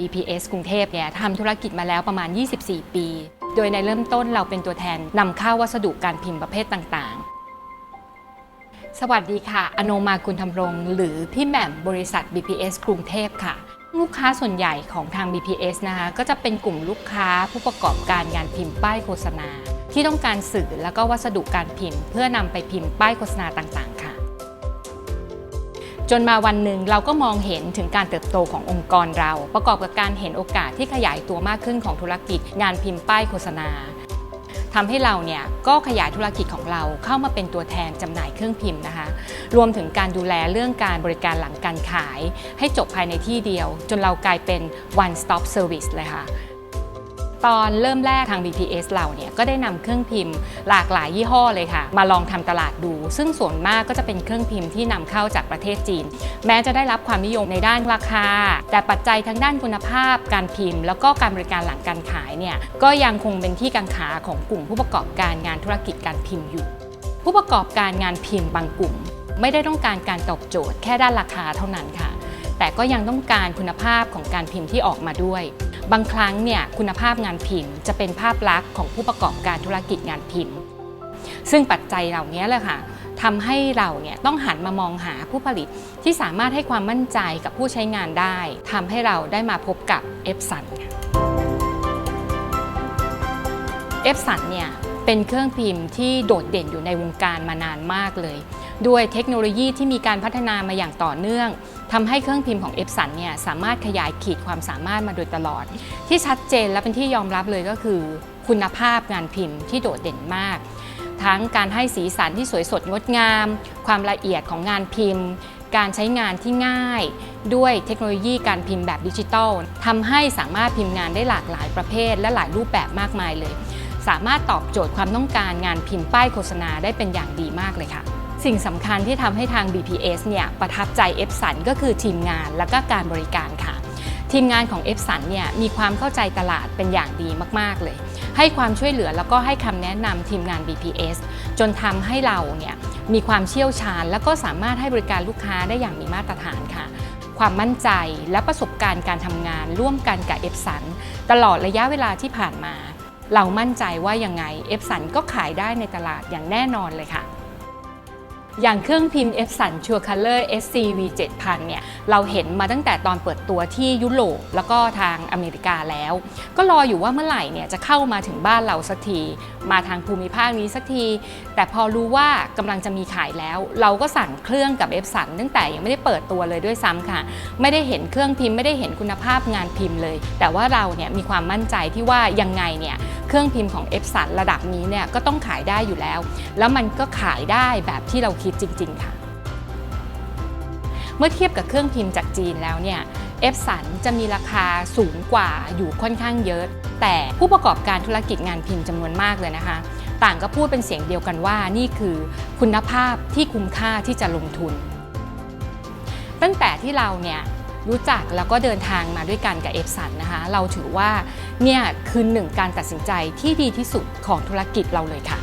BPS กรุงเทพเนี่ยทำธุรกิจมาแล้วประมาณ 24 ปี โดยในเริ่มต้นเราเป็นตัวแทนนำเข้าวัสดุการพิมพ์ประเภทต่างๆ สวัสดีค่ะ อโนมากุลธรรมรงค์หรือพี่แหม่มบริษัท BPS กรุงเทพค่ะ ลูกค้าส่วนใหญ่ของทาง BPS นะคะก็จะเป็นกลุ่มลูกค้าผู้ประกอบการงานพิมพ์ป้ายโฆษณา ที่ต้องการสื่อแล้วก็วัสดุการพิมพ์ เพื่อนำไปพิมพ์ป้ายโฆษณาต่างๆ จนมาวันหนึ่งเราก็มองเห็นถึงการเติบโตขององค์กรเรา ประกอบกับการเห็นโอกาสที่ขยายตัวมากขึ้นของธุรกิจ งานพิมพ์ป้ายโฆษณาทำให้เราเนี่ยก็ขยายธุรกิจของเราเข้ามาเป็นตัวแทนจำหน่ายเครื่องพิมพ์นะคะ รวมถึงการดูแลเรื่องการบริการหลังการขาย ให้จบภายในที่เดียว จนเรากลายเป็น one stop service เลยค่ะ ตอนเริ่มแรกทาง BPS เราเนี่ยก็ได้นำเครื่องพิมพ์หลากหลายยี่ห้อเลยค่ะ มาลองทำตลาดดู ซึ่งส่วนมากก็จะเป็นเครื่องพิมพ์ที่นำเข้าจากประเทศจีน แม้จะได้รับความนิยมในด้านราคา แต่ปัจจัยทางด้านคุณภาพ การพิมพ์ แล้วก็การบริการหลังการขายเนี่ยก็ยังคงเป็นที่กังขาของกลุ่มผู้ประกอบการงานธุรกิจการพิมพ์อยู่ ผู้ประกอบการงานพิมพ์บางกลุ่ม ไม่ได้ต้องการการตอบโจทย์แค่ด้านราคาเท่านั้นค่ะ แต่ก็ยังต้องการคุณภาพของการพิมพ์ที่ออกมาด้วย บางครั้งเนี่ยคุณภาพงานพิมพ์ จะเป็นภาพลักษณ์ของผู้ประกอบการธุรกิจงานพิมพ์ ซึ่งปัจจัยเหล่านี้แหละค่ะทำให้เราเนี่ยต้องหันมามองหาผู้ผลิตที่สามารถให้ความมั่นใจกับผู้ใช้งานได้ทำให้เราได้มาพบกับเอฟสันเอฟสันเนี่ยเป็นเครื่องพิมพ์ที่โดดเด่นอยู่ในวงการมานานมากเลย ด้วยเทคโนโลยีที่มีการพัฒนามาอย่างต่อเนื่อง ทำให้เครื่องพิมพ์ของเอฟสันเนี่ยสามารถขยายขีดความสามารถมาโดยตลอด ที่ชัดเจนและเป็นที่ยอมรับเลยก็คือ คุณภาพงานพิมพ์ที่โดดเด่นมาก ทั้งการให้สีสันที่สวยสดงดงาม ความละเอียดของงานพิมพ์ การใช้งานที่ง่าย ด้วยเทคโนโลยีการพิมพ์แบบดิจิทัลทำให้สามารถพิมพ์งานได้หลากหลายประเภท และหลายรูปแบบมากมายเลย สามารถตอบโจทย์ความต้องการงานพิมพ์ป้ายโฆษณาได้เป็นอย่างดีมากเลยค่ะ สิ่งสำคัญที่ทำให้ทาง BPS เนี่ยประทับใจเอฟสันก็คือทีมงานและก็การบริการค่ะ ทีมงานของเอฟสันเนี่ยมีความเข้าใจตลาดเป็นอย่างดีมาก ๆ เลย ให้ความช่วยเหลือแล้วก็ให้คำแนะนำทีมงาน BPS จนทำให้เราเนี่ยมีความเชี่ยวชาญ แล้วก็สามารถให้บริการลูกค้าได้อย่างมีมาตรฐานค่ะ ความมั่นใจและประสบการณ์การทำงานร่วมกันกับเอฟสันตลอดระยะเวลาที่ผ่านมา เรามั่นใจว่ายังไงเอฟสันก็ขายได้ในตลาดอย่างแน่นอนเลยค่ะ อย่างเครื่องพิมพ์ F สันชัวร์คัลเลอร์ SCV 7000เนี่ยเราเห็นมาตั้งแต่ตอนเปิดตัวที่ยุโรปแล้วก็ทางอเมริกาแล้ว ก็รออยู่ว่าเมื่อไหร่เนี่ยจะเข้ามาถึงบ้านเราสักที มาทางภูมิภาคนี้สักที แต่พอรู้ว่ากำลังจะมีขายแล้ว เราก็สั่งเครื่องกับ F สันตั้งแต่ยังไม่ได้เปิดตัวเลยด้วยซ้ำค่ะ ไม่ได้เห็นเครื่องพิมพ์ไม่ได้เห็นคุณภาพงานพิมพ์เลย แต่ว่าเราเนี่ยมีความมั่นใจที่ว่ายังไงเนี่ย เครื่องพิมพ์ของ F สันระดับนี้เนี่ยก็ต้องขายได้อยู่แล้ว แล้วมันก็ขายได้แบบที่เราคิดจริง ๆ ค่ะ เมื่อเทียบกับเครื่องพิมพ์จากจีนแล้วเนี่ยเอฟสันจะมีราคาสูงกว่าอยู่ค่อนข้างเยอะ แต่ผู้ประกอบการธุรกิจงานพิมพ์จำนวนมากเลยนะคะ ต่างก็พูดเป็นเสียงเดียวกันว่านี่คือคุณภาพที่คุ้มค่าที่จะลงทุน ตั้งแต่ที่เราเนี่ย รู้จักแล้วก็เดินทางมาด้วยกันกับเอฟสันนะคะ เราถือว่าเนี่ยคือหนึ่งการตัดสินใจที่ดีที่สุดของธุรกิจเราเลยค่ะ